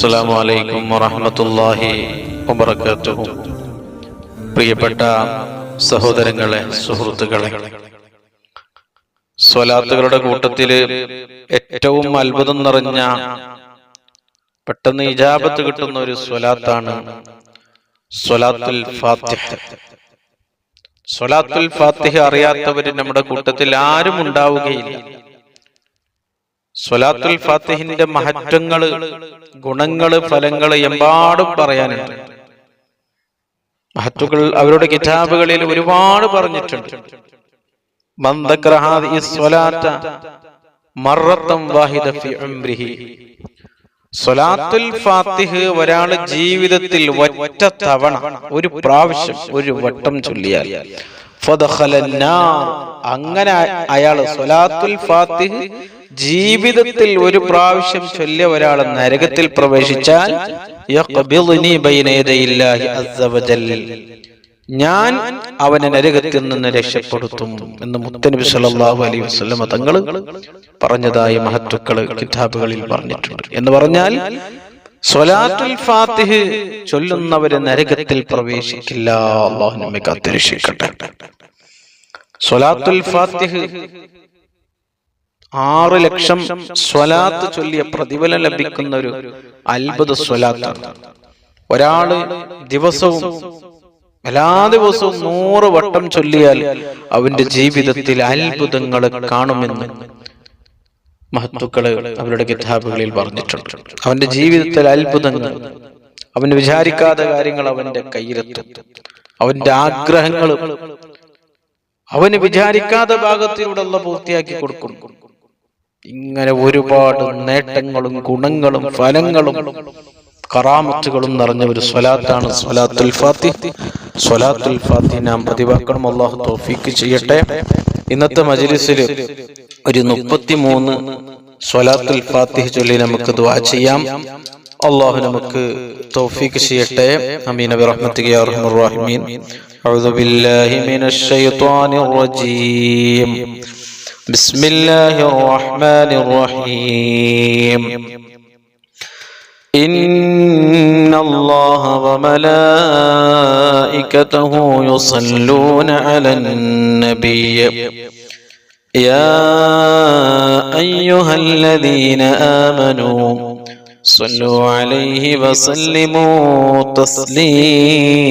അസ്സലാമു അലൈക്കും വറഹമത്തല്ലാഹി വബറകാതുഹു. പ്രിയപ്പെട്ട സഹോദരങ്ങളെ സുഹൃത്തുക്കളെ സ്വലാത്തുകളുടെ കൂട്ടത്തിൽ ഏറ്റവും അത്ഭുതം നിറഞ്ഞ പെട്ടെന്ന് ഇജാബത്ത് കിട്ടുന്ന ഒരു സ്വലാത്താണ് സ്വലാത്തുൽ ഫാത്തിഹ. സ്വലാത്തുൽ ഫാത്തിഹ അറിയാത്തവര് നമ്മുടെ കൂട്ടത്തിൽ ആരും ഉണ്ടാവുകയില്ല. സ്വലാത്തുൽ ഫാത്തിഹിന്റെ മഹത്വങ്ങൾ ഗുണങ്ങൾ ഫലങ്ങൾ എമ്പാടും പറയാനുണ്ട്. മഹത്തുക്കൾ അവരുടെ കിതാബുകളിൽ ഒരുപാട് പറഞ്ഞിട്ടുണ്ട്. സ്വലാത്തുൽ ഫാത്തിഹ് ഒരാൾ ജീവിതത്തിൽ ഒറ്റ തവണ ഒരു പ്രാവശ്യം ഒരു വട്ടം ചൊല്ലിയാൽ അങ്ങനെ അയാൾ സ്വലാത്തുൽ ഫാത്തിഹ് ജീവിതത്തിൽ ഒരു പ്രാവശ്യം ചൊല്ലിയ ഒരാൾ നരകത്തിൽ പ്രവേശിച്ചാൽ ഞാൻ അവനെ നരകത്തിൽ നിന്ന് രക്ഷപ്പെടുത്തും എന്ന് മുത്തനബി സല്ലല്ലാഹു അലൈഹി വസല്ലമ തങ്ങൾ പറഞ്ഞതായി മഹത്തുക്കൾ കിതാബുകളിൽ പറഞ്ഞിട്ടുണ്ട്. എന്ന് പറഞ്ഞാൽ സ്വലാത്തുൽ ഫാത്തിഹ് ചൊല്ലുന്നവരെ നരകത്തിൽ പ്രവേശിക്കില്ല. അള്ളാഹു നമ്മെ കാത്തിരക്ഷിക്കട്ടെ. സ്വലാത്തുൽ ഫാത്തിഹ് ആറ് ലക്ഷം സ്വലാത്ത് ചൊല്ലിയ പ്രതിഫലം ലഭിക്കുന്ന ഒരു അത്ഭുത സ്വലാത്താണ്. ഒരാൾ ദിവസവും എല്ലാ ദിവസവും നൂറ് വട്ടം ചൊല്ലിയാൽ അവന്റെ ജീവിതത്തിൽ അത്ഭുതങ്ങൾ കാണുമെന്ന് മഹത്തുക്കൾ അവരുടെ കിതാബുകളിൽ പറഞ്ഞിട്ടുണ്ട്. അവന്റെ ജീവിതത്തിൽ അത്ഭുതങ്ങൾ അവൻ വിചാരിക്കാത്ത കാര്യങ്ങൾ അവന്റെ കയ്യിലെത്തും അവന്റെ ആഗ്രഹങ്ങൾ അവന് വിചാരിക്കാത്ത ഭാഗത്തിലൂടെ പൂർത്തിയാക്കി കൊടുക്കും. ഇങ്ങനെ ഒരുപാട് നേട്ടങ്ങളും ഗുണങ്ങളും ഫലങ്ങളും കറാമത്തുകളും നിറഞ്ഞ ഒരു സ്വലാത്താണ് സ്വലാത്തുൽ ഫാത്തി സ്വലാത്തുൽ ഫാത്തി നാം പതിവാക്കണം. അള്ളാഹു തോഫീക്ക് ചെയ്യട്ടെ. ഇന്നത്തെ മജലിസിൽ ഒരു മുപ്പത്തിമൂന്ന് സ്വലാത്തുൽ ഫാത്തി ചൊല്ലി നമുക്ക് ദുവാ ചെയ്യാം. അള്ളാഹു നമുക്ക് തോഫീക്ക് ചെയ്യട്ടെ. അമീൻ. അബിറഹ്മത്തിക അറഹ്മർ ബില്ലാഹി റജീം. بسم الله الرحمن الرحيم. إن الله وملائكته يصلون على النبي. يا أيها الذين آمنوا صلوا عليه وسلموا تسليما.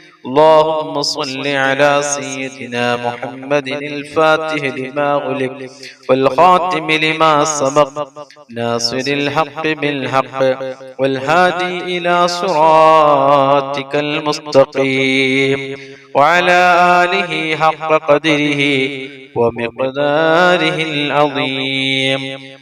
اللهم صل على سيدنا محمد الفاتح لما غلق والخاتم لما سبق ناصر الحق بالحق والهادي إلى صراطك المستقيم وعلى آله حق قدره ومقداره العظيم.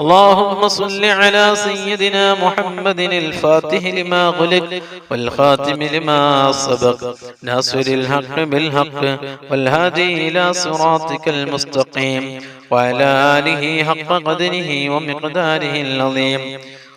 اللهم صل على سيدنا محمد الفاتح لما غلق والخاتم لما سبق ناصر الحق بالحق والهادي إلى صراطك المستقيم وعلى آله حق قدره ومقداره العظيم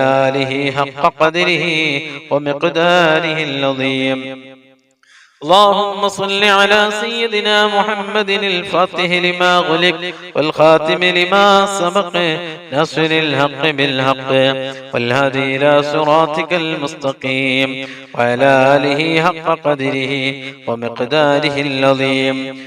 آله حق قدره ومقداره العظيم اللهم صل على سيدنا محمد الفاتح لما غلق والخاتم لما سبق نصر الحق بالحق والهادي إلى صراطك المستقيم وعلى آله حق قدره ومقداره العظيم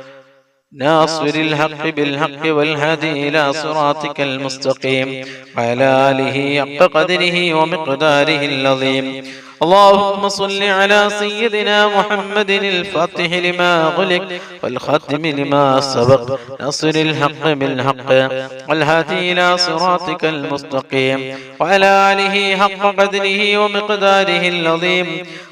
ناصر الحق بالحق والهادي إلى صراطك المستقيم وعلى آله حق قدره ومقداره العظيم اللهم صل على سيدنا محمد الفاتح لما غلق والختم لما سبق نصر الحق بالحق والهادي إلى صراطك المستقيم وعلى آله حق قدره ومقداره العظيم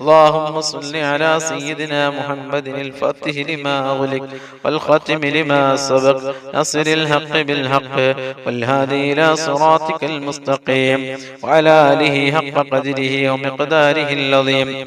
اللهم صل على سيدنا محمد الفاتح لما غلق والخاتم لما سبق ناصر الحق بالحق والهادي إلى صراطك المستقيم وعلى آله حق قدره ومقداره العظيم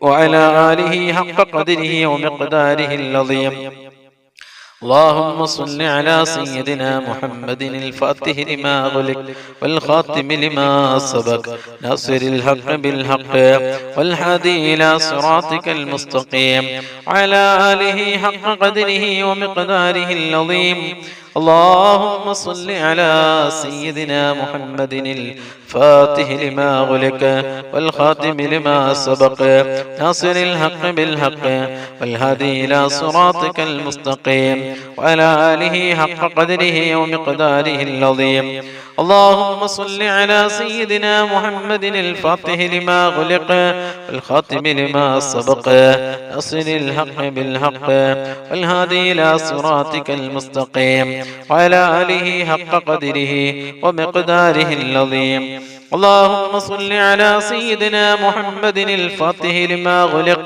وعلى آله حق قدره ومقداره العظيم اللهم صل على سيدنا محمد الفاتح لما غلق والخاتم لما سبق ناصر الحق بالحق والهادي إلى صراطك المستقيم على آله حق قدره ومقداره العظيم اللهم صل على سيدنا محمد الفاتح لما غلق والخاتم لما سبق ناصر الحق بالحق والهادي إلى صراطك المستقيم وعلى آله حق قدره ومقداره العظيم اللهم صل على سيدنا محمد الفاتح لما غلق والخاتم لما سبق ناصر الحق بالحق والهادي إلى صراطك المستقيم وعلى آله حق قدره ومقداره العظيم. اللهم صل على سيدنا محمد الفاتح لما غلق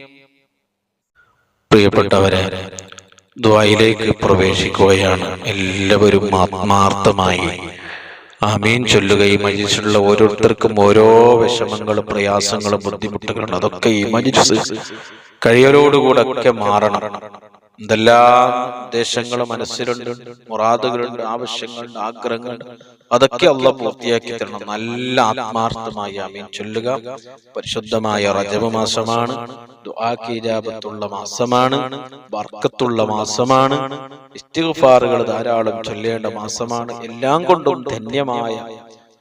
പ്രിയപ്പെട്ടവരെ ദ്വായിലേക്ക് പ്രവേശിക്കുകയാണ് എല്ലാവരും ആത്മാർത്ഥമായി. ആമീൻ ചൊല്ലുകയും മജിച്ചിട്ടുള്ള ഓരോരുത്തർക്കും ഓരോ വിഷമങ്ങളും പ്രയാസങ്ങളും ബുദ്ധിമുട്ടുകളും അതൊക്കെ ഈ മജിച്ച് കഴിയലോടുകൂടെ ഒക്കെ മാറണം. എന്തെല്ലാം ദേശങ്ങളും മനസ്സിലുണ്ട് മുറാദുകളുണ്ട് ആവശ്യങ്ങളുണ്ട് ആഗ്രഹങ്ങളുണ്ട്. അതൊക്കെ അല്ല പൂർത്തിയാക്കി തരണം. നല്ല ആത്മാർത്ഥമായി അമീൻ ചൊല്ലുക. പരിശുദ്ധമായ റജബ് മാസമാണ്. ദുആക്കീജാബത്തുള്ള മാസമാണ്. വർക്കത്തുള്ള മാസമാണ്. ഇസ്തിഗ്ഫാറുകൾ ധാരാളം ചൊല്ലേണ്ട മാസമാണ്. എല്ലാം കൊണ്ടും ധന്യമായ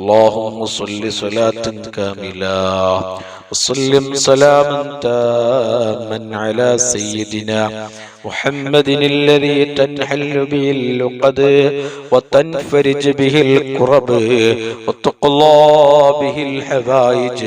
اللهم صل صلاة كاملة وسلم سلاما تاما على سيدنا محمد الذي تنحل به اللقد وتنفرج به الكرب وتقضى به الحوائج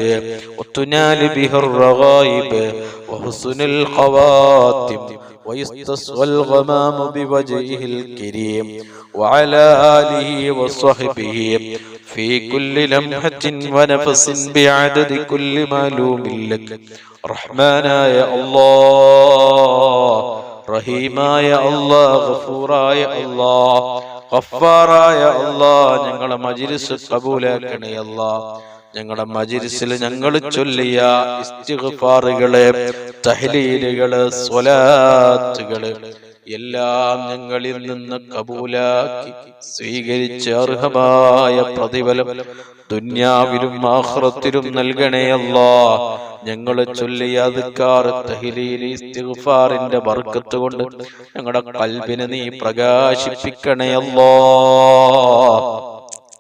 وتنال به الرغائب وحسن الخواتم ويستصغى الغمام بوجهه الكريم وعلى آله وصحبه في كل لمحة ونفس بعدد كل معلوم لك رحمانا يا الله റഹീമായ അള്ളാ ഗഫൂറായ അള്ളാ ഗഫാറായ അള്ളാ ഞങ്ങളെ മജിലിസ് കബൂലാക്കണേ അള്ളാ ഞങ്ങളുടെ മജിലിസിൽ ഞങ്ങൾ ചൊല്ലിയ ഇസ്തിഗ്ഫാറുകള് തഹ്ലീലുകള് സ്വലാത്തുകള് എല്ലാം ഞങ്ങളിൽ നിന്ന് കബൂലാക്കി സ്വീകരിച്ച് അർഹമായ പ്രതിഫലം ദുന്യാവിലും ആഹ്റത്തിലും നൽകണേ അല്ലാ. ഞങ്ങൾ ചൊല്ലിയ ഇസ്തിഗ്ഫാറിന്റെ ബർക്കത്ത് കൊണ്ട് ഞങ്ങളുടെ കൽബിനെ നീ പ്രകാശിപ്പിക്കണേ അല്ലാ.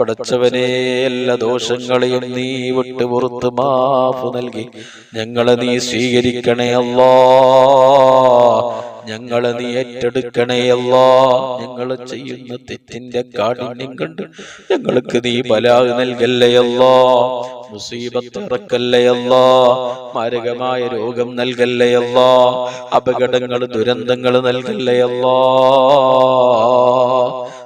പടച്ചവനെ എല്ലാ ദോഷങ്ങളെയും നീ വിട്ടു പുറത്ത് മാഫ് നൽകി. ഞങ്ങളെ നീ സ്വീകരിക്കണേ അല്ലാ. ഞങ്ങളെ നീ ഏറ്റെടുക്കണേ അല്ലാ. ഞങ്ങൾ ചെയ്യുന്ന തെറ്റിന്റെ കാഠിന്യം കണ്ട് ഞങ്ങൾക്ക് നീ ബലാഹ് നൽകല്ലേ അല്ലാ. മുസീബത്ത് ഇറക്കല്ലേ അല്ലാ. മാരകമായ രോഗം നൽകല്ലേ അല്ലാ. അപകടങ്ങൾ ദുരന്തങ്ങൾ നൽകല്ലേ അല്ലാ.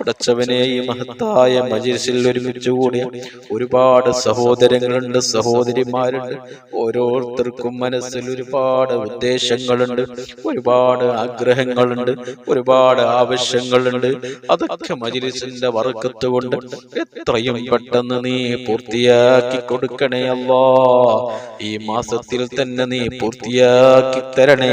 പടച്ചവനെ ഈ മഹത്തായ മജിൽസിൽ ഒരുമിച്ചുകൂടി ഒരുപാട് സഹോദരങ്ങളുണ്ട് സഹോദരിമാരുണ്ട്. ഓരോരുത്തർക്കും മനസ്സിൽ ഒരുപാട് ഉദ്ദേശങ്ങളുണ്ട് ഒരുപാട് ആഗ്രഹങ്ങളുണ്ട് ഒരുപാട് ആവശ്യങ്ങളുണ്ട്. അതൊക്കെ മജിലിസിന്റെ വർക്കത്ത് കൊണ്ട് എത്രയും പെട്ടെന്ന് നീ പൂർത്തിയാക്കി കൊടുക്കണേ അല്ലാ. ഈ മാസത്തിൽ തന്നെ നീ പൂർത്തിയാക്കി തരണേ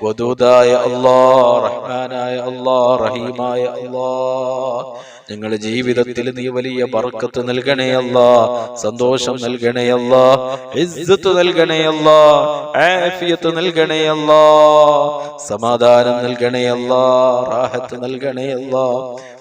വദൂദായ അള്ളാ റഹ്മാനായ അള്ളാ റഹീമായ അള്ളാ ഞങ്ങളുടെ ജീവിതത്തിൽ നീ വലിയ ബർക്കത്ത് നൽകണേ അല്ലാ സന്തോഷം നൽകണേ അല്ലാ ഇസ്സത്ത് നൽകണേ അല്ലാ ആഫിയത്ത് നൽകണേ അല്ലാ സമാധാനം നൽകണേ അല്ലാ റാഹത്ത് നൽകണേ അല്ലാ.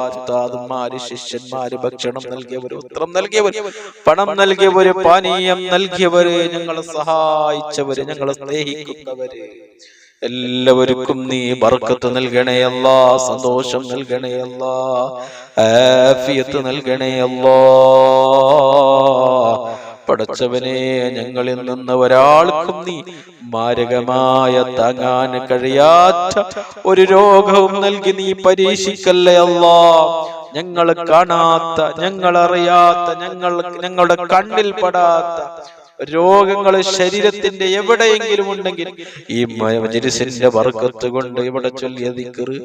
ഉസ്താദന്മാര് ശിഷ്യന്മാര് ഭക്ഷണം നൽകിയവര് ഉത്തരം നൽകിയവര് പണം നൽകിയവര് പാനീയം നൽകിയവര് ഞങ്ങളെ സഹായിച്ചവര് ഞങ്ങളെ സ്നേഹിക്കുന്നവര്. എല്ലാവർക്കും നീ ബർക്കത്ത് നൽകണേ സന്തോഷം നൽകണേ ആഫിയത്ത് നൽകണേ പടച്ചവനെ ഞങ്ങളിൽ നിന്ന് ഒരാൾക്കും നീ മാരകമായ താങ്ങാൻ കഴിയാത്ത ഒരു രോഗവും നൽകി നീ പരീക്ഷിക്കല്ലേ അല്ലാ? ഞങ്ങൾ കാണാത്ത ഞങ്ങൾ അറിയാത്ത ഞങ്ങൾ ഞങ്ങളുടെ കണ്ണിൽ പെടാത്ത രോഗങ്ങൾ ശരീരത്തിന്റെ എവിടെയെങ്കിലും ഉണ്ടെങ്കിൽ ഈ മജിരിസിന്റെ വർക്കത്ത് കൊണ്ട് ഇവിടെ ചൊല്ലിയ ദിക്റ്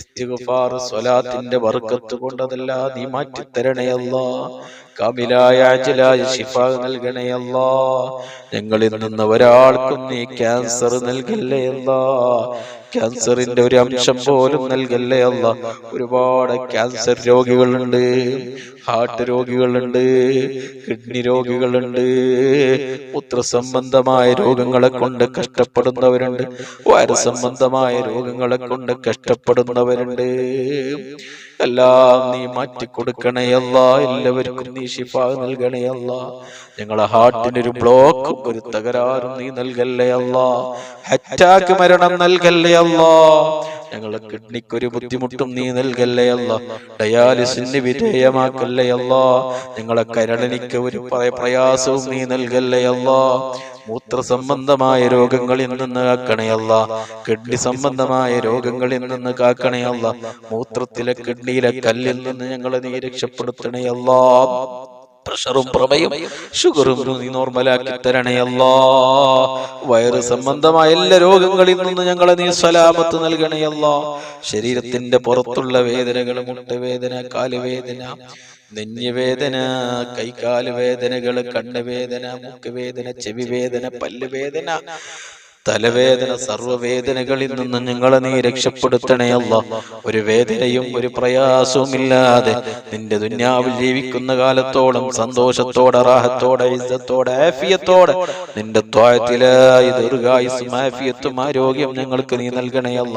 ഇസ്തിഗ്ഫാർ സ്വലാത്തിന്റെ വർക്കത്ത് കൊണ്ട് അതെല്ലാം നീ മാറ്റി തരണേ അല്ലാ. കാമിലായ അജലായ ശിഫ നൽകണേ അല്ലാ. ഞങ്ങളിൽ നിന്ന് ഒരാൾക്കും നീ ക്യാൻസർ നൽകല്ലേ അല്ലാ. ക്യാൻസറിന്റെ ഒരു അംശം പോലും നൽകല്ലേ അല്ല. ഒരുപാട് ക്യാൻസർ രോഗികളുണ്ട്. ഹാർട്ട് രോഗികളുണ്ട്. കിഡ്നി രോഗികളുണ്ട്. പുത്ര സംബന്ധമായ രോഗങ്ങളെ കൊണ്ട് കഷ്ടപ്പെടുന്നവരുണ്ട്. വയറ് സംബന്ധമായ രോഗങ്ങളെ കൊണ്ട് കഷ്ടപ്പെടുന്നവരുണ്ട്. എല്ലാം നീ മാറ്റി കൊടുക്കണയല്ല എല്ലാവർക്കും നീ ഷിഫ നൽകണയല്ല ഞങ്ങളെ ഹാർട്ടിനൊരു ബ്ലോക്ക് ഒരു തകരാറും നീ നൽകല്ലേ അല്ല. അറ്റാക്ക് മരണം നൽകല്ലേ അല്ല. ഞങ്ങളെ കിഡ്നിക്ക് ഒരു ബുദ്ധിമുട്ടും നീ നൽകല്ലേ അല്ല? ഡയാലിസിന് വിധേയമാക്കല്ലേ അല്ല? ഞങ്ങളെ കരളനിക്ക് ഒരു പ്ര- പ്രയാസവും നീ നൽകല്ലേ അല്ല? മൂത്ര സംബന്ധമായ രോഗങ്ങളിൽ നിന്ന് കാക്കണയല്ല കിഡ്നി സംബന്ധമായ രോഗങ്ങളിൽ നിന്ന് കാക്കണയല്ല മൂത്രത്തിലെ കിഡ്നിയിലെ കല്ലിൽ നിന്ന് ഞങ്ങളെ നീ രക്ഷപ്പെടുത്തണയല്ല പ്രഷറും പ്രമയും ഷുഗറും നീ നോർമലാക്കി അല്ലാ. വയറ് സംബന്ധമായ എല്ലാ രോഗങ്ങളിൽ നിന്ന് ഞങ്ങളെ നീ സലാമത്ത് നൽകണേ അല്ലാ. ശരീരത്തിന്റെ പുറത്തുള്ള വേദനകൾ മുട്ടുവേദന കാലുവേദന നെഞ്ഞുവേദന കൈകാൽ വേദനകൾ കണ്ണുവേദന മുക്കുവേദന ചെവി വേദന പല്ലുവേദന തലവേദന സർവവേദനകളിൽ നിന്ന് ഞങ്ങളെ നീ രക്ഷപ്പെടുത്തണേ അല്ല. ഒരു വേദനയും ഒരു പ്രയാസവും ഇല്ലാതെ നിന്റെ ദുന്യാവിൽ ജീവിക്കുന്ന കാലത്തോളം സന്തോഷത്തോടെ റാഹത്തോടെ ഇസ്സത്തോടെ ആഫിയത്തോടെ നിന്റെ ത്വായത്തിലായി ദീർഘായുസും ആഫിയത്തും ആരോഗ്യം ഞങ്ങൾക്ക് നീ നൽകണേ അല്ല.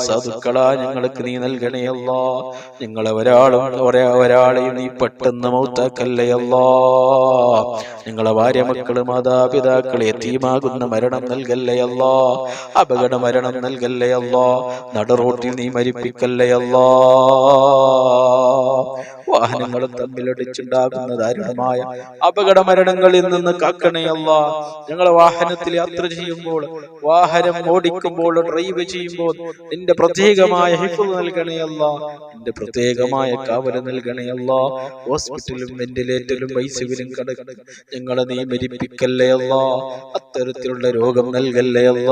സാധുക്കളാ ഞങ്ങൾക്ക് നീ നൽകണേ അല്ലാ. ഞങ്ങളെ ഒരാളും ഒരേ ഒരാളെയും നീ പെട്ടെന്ന് മൗത്താക്കല്ലേ അല്ലാ. ഞങ്ങളെ ഭാര്യ മക്കൾ മാതാപിതാക്കളെ തീമാകുന്ന മരണം നൽകല്ലേ അപകട മരണം നൽകല്ലേ അല്ലാ. നടറോട്ടിൽ നീ മരിപ്പിക്കല്ലേ അല്ലാ. വാഹനങ്ങളും തമ്മിലടിച്ചുണ്ടാകുന്ന ദാരുണമായ അപകട മരണങ്ങളിൽ നിന്ന് കാക്കണയല്ല ഞങ്ങൾ വാഹനത്തിൽ യാത്ര ചെയ്യുമ്പോൾ വാഹനം ഓടിക്കുമ്പോൾ ഡ്രൈവ് ചെയ്യുമ്പോൾ നിന്റെ പ്രത്യേകമായ ഹിഫ് നൽകണയല്ല നിന്റെ പ്രത്യേകമായ കാവൽ നൽകണയല്ല ഹോസ്പിറ്റലും വെന്റിലേറ്ററിലും ഐസിവിലും കടക്കുന്ന ഞങ്ങളെ നീ മരിപ്പിക്കല്ലേ അല്ല. അത്തരത്തിലുള്ള രോഗം നൽകല്ലേ അല്ല.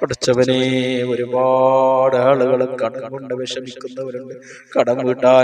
പഠിച്ചവനെ ഒരുപാട് ആളുകൾ കടം കൊണ്ട് വിഷമിക്കുന്നവരുണ്ട്. കടം വീട്ടാൻ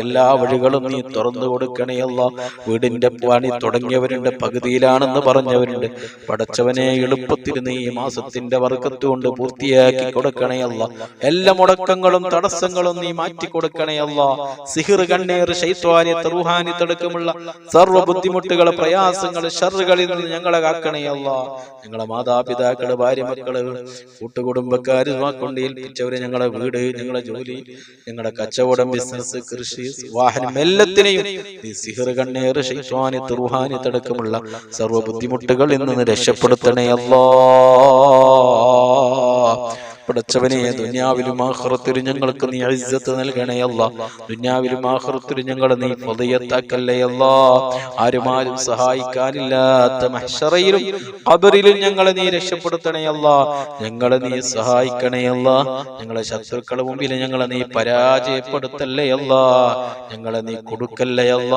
എല്ലാ വഴികളും നീ തുറന്നു കൊടുക്കണയല്ല വീടിന്റെ പണി തുടങ്ങിയവരുണ്ട് പകുതിയിലാണെന്ന് പറഞ്ഞവരുണ്ട്. പടച്ചവനെ എളുപ്പത്തിൽ നീ ഈ മാസത്തിന്റെ വർക്കത്ത് കൊണ്ട് പൂർത്തിയാക്കി കൊടുക്കണയല്ല എല്ലാ മുടക്കങ്ങളും തടസ്സങ്ങളും നീ മാറ്റി കൊടുക്കണയല്ല സിഹിർ കണ്ണീർ ശൈത്വാനിയത്ത് റൂഹാനിത്തടക്കമുള്ള സർവ ബുദ്ധിമുട്ടുകൾ പ്രയാസങ്ങൾ ഷറുകളിൽ നിന്ന് ഞങ്ങളെ കാക്കണയല്ല ഞങ്ങളെ മാതാപിതാക്കൾ ഭാര്യ മക്കൾ കൂട്ടുകുടുംബക്കാര് കൊണ്ട് ഏൽപ്പിച്ചവര് ഞങ്ങളെ വീട് ഞങ്ങളുടെ ജോലി ഞങ്ങളുടെ കച്ചവടം ബിസിനസ് കൃഷി വാഹനം എല്ലാത്തിനെയും നീ സിഹർ കണ്ണേർ ഷൈത്വാനി തുർഹാനി തടക്കമുള്ള സർവ ബുദ്ധിമുട്ടുകൾ ഇന്ന് രക്ഷപ്പെടുത്തണേ അല്ലാ. പടച്ചവനെ ദുന്യാവിലും ആഹ്റത്തിലും ഞങ്ങൾക്ക് നീ ഇസ്സത്ത് നൽകണേ അല്ല. ദുന്യാവിലും ആഹ്റത്തിലും ഞങ്ങളെ നീ ഫതയത്താക്കല്ലേ അല്ല. ആരും ആരും സഹായിക്കാനില്ലാത്ത മഹ്ശറയിലും ഖബറിലും ഞങ്ങളെ നീ രക്ഷപ്പെടുത്തണേ അല്ല. ഞങ്ങളെ നീ സഹായിക്കണേ അല്ല. ഞങ്ങളെ ശത്രുക്കളെ മുമ്പിൽ ഞങ്ങളെ നീ പരാജയപ്പെടുത്തല്ലേ അല്ല. ഞങ്ങളെ നീ കൊടുക്കല്ലേ അല്ല.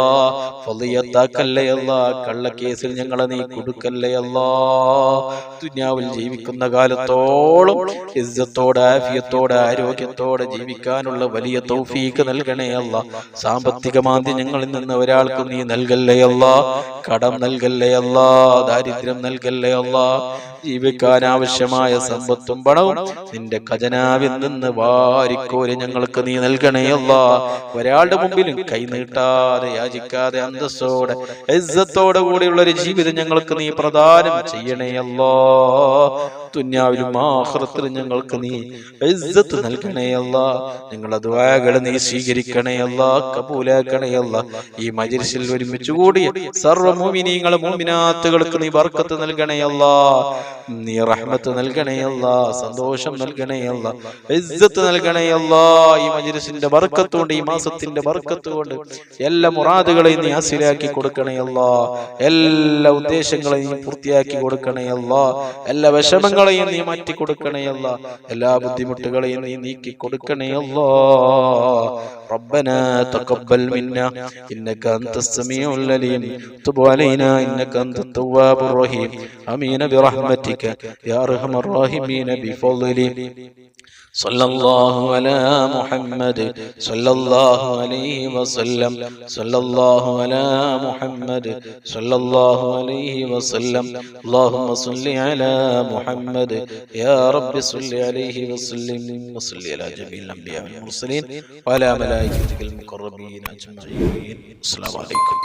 ഫതയത്താക്കല്ലേ അല്ല. കള്ളക്കേസിൽ ഞങ്ങളെ നീ കൊടുക്കല്ലേ അല്ല. ദുന്യാവിൽ ജീവിക്കുന്ന കാലത്തോളം ഇസ്സത്തോടെ ആഫിയത്തോടെ ആരോഗ്യത്തോടെ ജീവിക്കാനുള്ള വലിയ തൗഫീക്ക് നൽകണേ അല്ല. സാമ്പത്തിക മാന്ദ്യം ഞങ്ങളിൽ നിന്ന് ഒരാൾക്കും നീ നൽകല്ലേ അല്ല. കടം നൽകല്ലേ അല്ല. ദാരിദ്ര്യം നൽകല്ലേ അല്ല. ജീവിക്കാൻ ആവശ്യമായ സമ്പത്തും പണവും നിന്റെ ഖജനാവിൽ നിന്ന് വാരിക്കോര് ഞങ്ങൾക്ക് നീ നൽകണേ അല്ല. ഒരാളുടെ മുമ്പിലും കൈ നീട്ടാതെ യാചിക്കാതെ അന്തസ്സോടെ ഇസ്സത്തോടെ കൂടിയുള്ള ഒരു ജീവിതം ഞങ്ങൾക്ക് നീ പ്രദാനം ചെയ്യണേ അല്ലോ. ദുന്യാവിലും ആഹ്റത്തിലും ഞങ്ങൾക്ക് നീ ഇജ്ജത്ത് നൽകണേ അല്ല. ഞങ്ങളെ ദ്വാകളെ നീ സ്വീകരിക്കണേ അല്ല. കബൂലാക്കണേ അല്ല. ഈ മജിരിസിൽ ഒരുമിച്ച് കൂടിയ സർവ മോമിനാത്തുകൾക്ക് നീ ബർക്കത്ത് നൽകണേ അല്ല. നീ റഹ്മത്ത് നൽകണേ അല്ല. സന്തോഷം നൽകണേ അല്ല. നൽകണേയല്ല നൽകണേ അല്ല. ഈ മജിരിസിന്റെ ബർക്കത്ത് കൊണ്ട് ഈ മാസത്തിന്റെ ബർക്കത്ത് കൊണ്ട് എല്ലാ മുറാദുകളെയും നീ ഹാസിലാക്കി കൊടുക്കണേ അല്ല. എല്ലാ ഉദ്ദേശങ്ങളെയും നീ പൂർത്തിയാക്കി കൊടുക്കണേ അല്ല. എല്ലാ വിഷമങ്ങളെയും നീ മാറ്റി കൊടുക്കണേ അല്ല എല്ലാ ബുദ്ധിമുട്ടുകളെയും നീ നീക്കി കൊടുക്കണേ അല്ലാ ربنا تقبل منا إنك أنت السميع العليم تب علينا إنك أنت التواب الرحيم أمين برحمتك يا أرحم الراحمين بفضلك صلى الله على محمد صلى الله عليه وسلم صلى الله على محمد صلى الله عليه وسلم اللهم صل على محمد يا رب صل عليه وسلم وصل على جميع الانبياء والمرسلين وعلى ملائكتك المقربين اجمعين السلام عليكم